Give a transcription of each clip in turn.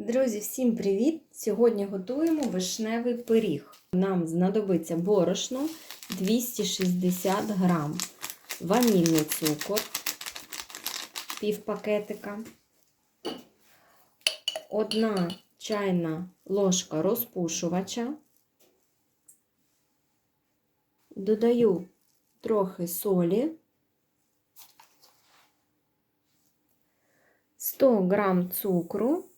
Друзі, всім привіт! Сьогодні готуємо вишневий пиріг. Нам знадобиться борошно 260 грам, ванільний цукор, пів пакетика, одна чайна ложка розпушувача. Додаю трохи солі, 100 грам цукру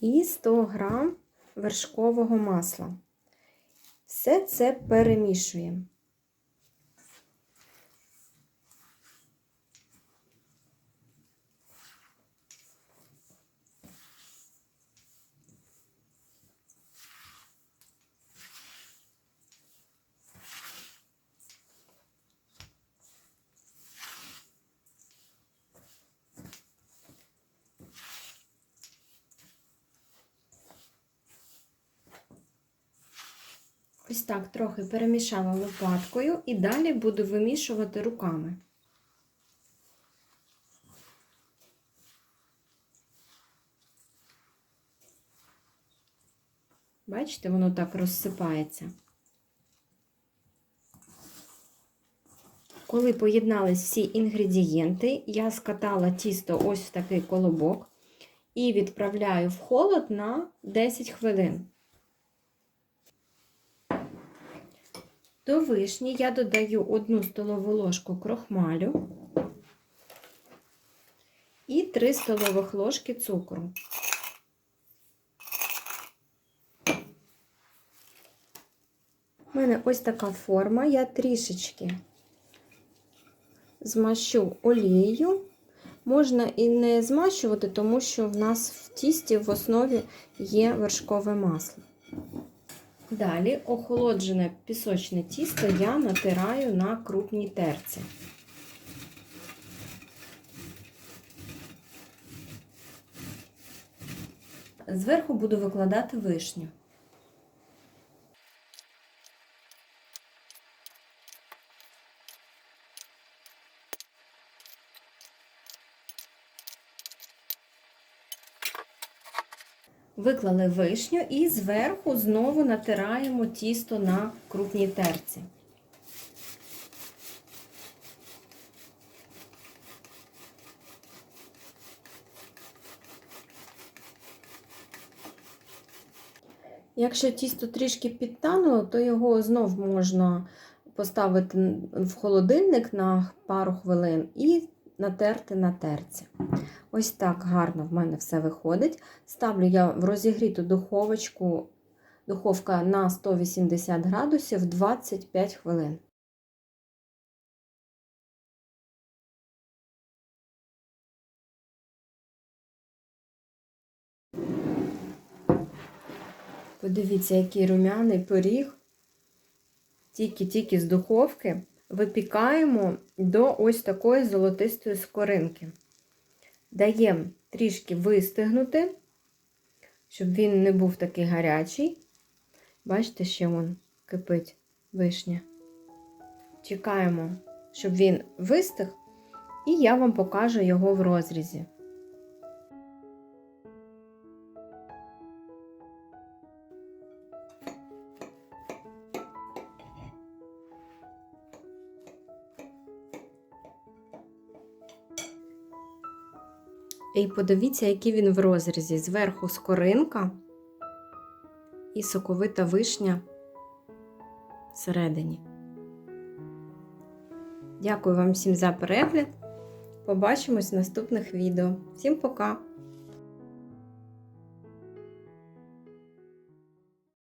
і 100 грам вершкового масла. Все це перемішуємо. Ось так трохи перемішала лопаткою і далі буду вимішувати руками. Бачите, воно так розсипається. Коли поєднались всі інгредієнти, я скатала тісто ось в такий колобок і відправляю в холод на 10 хвилин. До вишні я додаю 1 столову ложку крохмалю і 3 столових ложки цукру. У мене ось така форма, я трішечки змащу олією. Можна і не змащувати, тому що в нас в тісті в основі є вершкове масло. Далі охолоджене пісочне тісто я натираю на крупній терці. Зверху буду викладати вишню. Виклали вишню і зверху знову натираємо тісто на крупній терці. Якщо тісто трішки підтануло, то його знов можна поставити в холодильник на пару хвилин і натерти на терці. Ось так гарно в мене все виходить. Ставлю я в розігріту духовочку, духовка на 180 градусів 25 хвилин. Подивіться, який рум'яний пиріг. Тільки-тільки з духовки випікаємо до ось такої золотистої скоринки. Даємо трішки вистигнути, щоб він не був такий гарячий. Бачите, ще вон кипить вишня. Чекаємо, щоб він вистиг, і я вам покажу його в розрізі. І подивіться, який він в розрізі. Зверху скоринка і соковита вишня всередині. Дякую вам всім за перегляд. Побачимось в наступних відео. Всім пока!